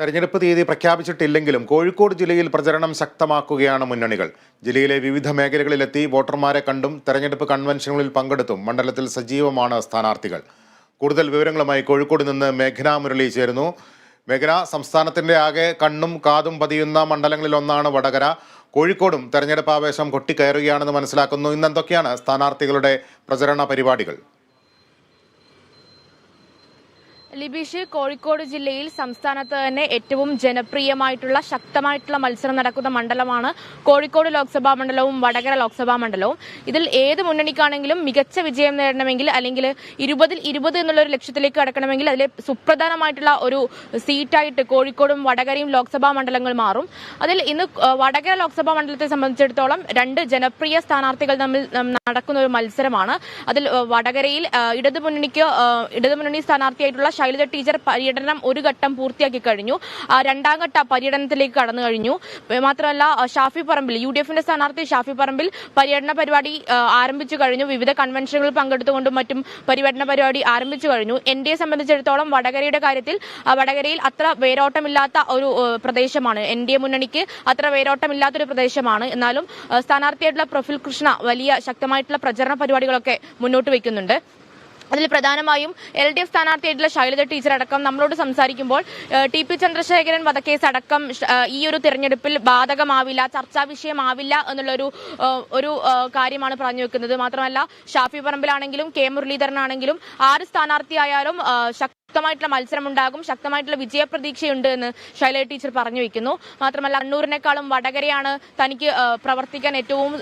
തെരഞ്ഞെടുപ്പ് തീയതി പ്രഖ്യാപിച്ചിട്ടില്ലെങ്കിലും കോഴിക്കോട് ജില്ലയിൽ പ്രചരണം ശക്തമാക്കുകയാണ് മുന്നണികൾ. ജില്ലയിലെ വിവിധ മേഖലകളിലെത്തി വോട്ടർമാരെ കണ്ടും തെരഞ്ഞെടുപ്പ് കൺവെൻഷനുകളിൽ പങ്കെടുത്തും മണ്ഡലത്തിൽ സജീവമാണ് സ്ഥാനാർത്ഥികൾ. കൂടുതൽ വിവരങ്ങളുമായി കോഴിക്കോട് നിന്ന് മേഘന മുരളി ചേരുന്നു. മേഘന സംസ്ഥാനത്തിന്റെ ആകെ കണ്ണും കാതും പതിയുന്ന മണ്ഡലങ്ങളിലൊന്നാണ് വടകര. കോഴിക്കോടും തെരഞ്ഞെടുപ്പ് ആവേശം കൊട്ടിക്കയറുകയാണെന്ന് മനസ്സിലാക്കുന്നു. ഇന്ന് എന്തൊക്കെയാണ് സ്ഥാനാർത്ഥികളുടെ പ്രചരണ പരിപാടികൾ? ലിബീഷ് കോഴിക്കോട് ജില്ലയിൽ സംസ്ഥാനത്ത് തന്നെ ഏറ്റവും ജനപ്രിയമായിട്ടുള്ള ശക്തമായിട്ടുള്ള മത്സരം നടക്കുന്ന മണ്ഡലമാണ് കോഴിക്കോട് ലോക്സഭാ മണ്ഡലവും വടകര ലോക്സഭാ മണ്ഡലവും. ഇതിൽ ഏത് മുന്നണിക്കാണെങ്കിലും മികച്ച വിജയം നേടണമെങ്കിൽ അല്ലെങ്കിൽ ഇരുപതിൽ ഇരുപത് എന്നുള്ള ഒരു ലക്ഷ്യത്തിലേക്ക് കടക്കണമെങ്കിൽ അതിലെ സുപ്രധാനമായിട്ടുള്ള ഒരു സീറ്റായിട്ട് കോഴിക്കോടും വടകരയും ലോക്സഭാ മണ്ഡലങ്ങൾ മാറും. അതിൽ ഇന്ന് വടകര ലോക്സഭാ മണ്ഡലത്തെ സംബന്ധിച്ചിടത്തോളം രണ്ട് ജനപ്രിയ സ്ഥാനാർത്ഥികൾ തമ്മിൽ നടക്കുന്ന ഒരു മത്സരമാണ്. അതിൽ വടകരയിൽ ഇടതുമുന്നണിക്ക് ഇടതുമുന്നണി സ്ഥാനാർത്ഥിയായിട്ടുള്ള ശൈലജ ടീച്ചർ പര്യടനം ഒരു ഘട്ടം പൂർത്തിയാക്കി കഴിഞ്ഞു. രണ്ടാം ഘട്ട പര്യടനത്തിലേക്ക് കടന്നു കഴിഞ്ഞു. മാത്രമല്ല ഷാഫി പറമ്പിൽ യു ഡി എഫിന്റെ സ്ഥാനാർത്ഥി ഷാഫി പറമ്പിൽ പര്യടന പരിപാടി ആരംഭിച്ചു കഴിഞ്ഞു. വിവിധ കൺവെൻഷനുകളിൽ പങ്കെടുത്തുകൊണ്ടും മറ്റും പര്യടന പരിപാടി ആരംഭിച്ചു കഴിഞ്ഞു. എൻ ഡി എ സംബന്ധിച്ചിടത്തോളം വടകരയുടെ കാര്യത്തിൽ വടകരയിൽ അത്ര വേരോട്ടമില്ലാത്ത ഒരു പ്രദേശമാണ്. എൻ ഡി എ മുന്നണിക്ക് അത്ര വേരോട്ടമില്ലാത്തൊരു പ്രദേശമാണ്. എന്നാലും സ്ഥാനാർത്ഥിയായിട്ടുള്ള പ്രഫുൽ കൃഷ്ണ വലിയ ശക്തമായിട്ടുള്ള പ്രചരണ പരിപാടികളൊക്കെ മുന്നോട്ട് വയ്ക്കുന്നുണ്ട്. അതിൽ പ്രധാനമായും എൽ ഡി എഫ് സ്ഥാനാർത്ഥിയായിട്ടുള്ള ശൈലജ ടീച്ചർ അടക്കം നമ്മളോട് സംസാരിക്കുമ്പോൾ ടി പി ചന്ദ്രശേഖരൻ വധക്കേസ് അടക്കം ഈ ഒരു തിരഞ്ഞെടുപ്പിൽ ബാധകമാവില്ല ചർച്ചാ വിഷയമാവില്ല എന്നുള്ളൊരു ഒരു കാര്യമാണ് പറഞ്ഞു വെക്കുന്നത്. മാത്രമല്ല ഷാഫി പറമ്പിലാണെങ്കിലും കെ മുരളീധരനാണെങ്കിലും ആര് സ്ഥാനാർത്ഥിയായാലും ശക്തമായിട്ടുള്ള മത്സരം ഉണ്ടാകും ശക്തമായിട്ടുള്ള വിജയപ്രതീക്ഷയുണ്ട് എന്ന് ശൈല ടീച്ചർ പറഞ്ഞു വെക്കുന്നു. മാത്രമല്ല കണ്ണൂരിനേക്കാളും വടകരയാണ് തനിക്ക് പ്രവർത്തിക്കാൻ ഏറ്റവും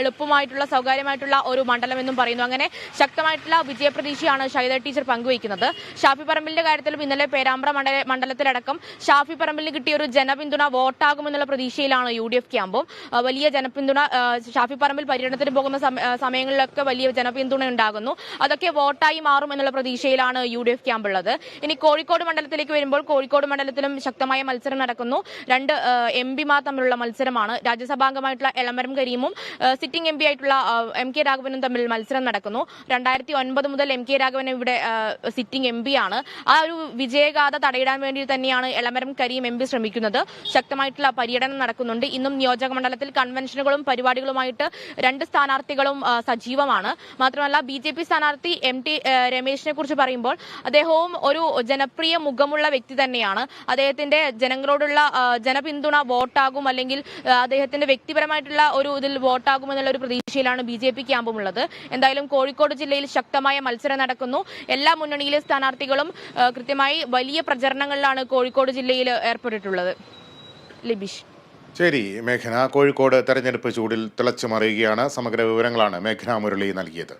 എളുപ്പമായിട്ടുള്ള സൗകര്യമായിട്ടുള്ള ഒരു മണ്ഡലം എന്നും പറയുന്നു. അങ്ങനെ ശക്തമായിട്ടുള്ള വിജയപ്രതീക്ഷയാണ് ശൈല ടീച്ചർ പങ്കുവയ്ക്കുന്നത്. ഷാഫി പറമ്പിലിന്റെ കാര്യത്തിലും ഇന്നലെ പേരാമ്പ്ര മണ്ഡല മണ്ഡലത്തിലടക്കം ഷാഫി പറമ്പിലിന് കിട്ടിയ ഒരു ജനപിന്തുണ വോട്ടാകുമെന്നുള്ള പ്രതീക്ഷയിലാണ് യു ഡി എഫ് ക്യാമ്പും. വലിയ ജനപിന്തുണ ഷാഫി പറമ്പിൽ പര്യടനത്തിന് പോകുന്ന സമയങ്ങളിലൊക്കെ വലിയ ജനപിന്തുണ ഉണ്ടാകുന്നു അതൊക്കെ വോട്ടായി മാറും എന്നുള്ള പ്രതീക്ഷയിലാണ് യു ഡി എഫ് ക്യാമ്പ് ഉള്ളത് ഇനി കോഴിക്കോട് മണ്ഡലത്തിലേക്ക് വരുമ്പോൾ കോഴിക്കോട് മണ്ഡലത്തിലും ശക്തമായ മത്സരം നടക്കുന്നു. രണ്ട് എം പിമാർ തമ്മിലുള്ള മത്സരമാണ്. രാജ്യസഭാംഗമായിട്ടുള്ള എളമരം കരീമും സിറ്റിംഗ് എം ആയിട്ടുള്ള എം കെ രാഘവനും തമ്മിൽ മത്സരം നടക്കുന്നു. രണ്ടായിരത്തി ഒൻപത് മുതൽ എം കെ രാഘവൻ ഇവിടെ സിറ്റിംഗ് എം ആണ് ആ ഒരു വിജയഗാഥ തടയിടാൻ വേണ്ടി തന്നെയാണ് എളമരം കരീം എം ശ്രമിക്കുന്നത്. ശക്തമായിട്ടുള്ള പര്യടനം നടക്കുന്നുണ്ട്. ഇന്നും നിയോജക മണ്ഡലത്തിൽ കൺവെൻഷനുകളും പരിപാടികളുമായിട്ട് രണ്ട് സ്ഥാനാർത്ഥികളും സജീവമാണ്. മാത്രമല്ല ബി സ്ഥാനാർത്ഥി എം ടി രമേശിനെ കുറിച്ച് പറയുമ്പോൾ അദ്ദേഹവും ഒരു ജനപ്രിയ മുഖമുള്ള വ്യക്തി തന്നെയാണ്. അദ്ദേഹത്തിന്റെ ജനങ്ങളോടുള്ള ജനപിന്തുണ വോട്ടാകും അല്ലെങ്കിൽ അദ്ദേഹത്തിന്റെ വ്യക്തിപരമായിട്ടുള്ള ഒരു ഇതിൽ വോട്ടാകും എന്നുള്ള ഒരു പ്രതീക്ഷയിലാണ് ബി ജെ പി ക്യാമ്പുമുള്ളത്. എന്തായാലും കോഴിക്കോട് ജില്ലയിൽ ശക്തമായ മത്സരം നടക്കുന്നു. എല്ലാ മുന്നണിയിലെ സ്ഥാനാർത്ഥികളും കൃത്യമായി വലിയ പ്രചരണങ്ങളിലാണ് കോഴിക്കോട് ജില്ലയിൽ ഏർപ്പെട്ടിട്ടുള്ളത്. ലിബിഷ്. ശരി മേഘന. കോഴിക്കോട് തെരഞ്ഞെടുപ്പ് ചൂടിൽ തിളച്ചു മറിയുകയാണ് സമഗ്ര വിവരങ്ങളാണ് മേഘന മുരളി നൽകിയത്.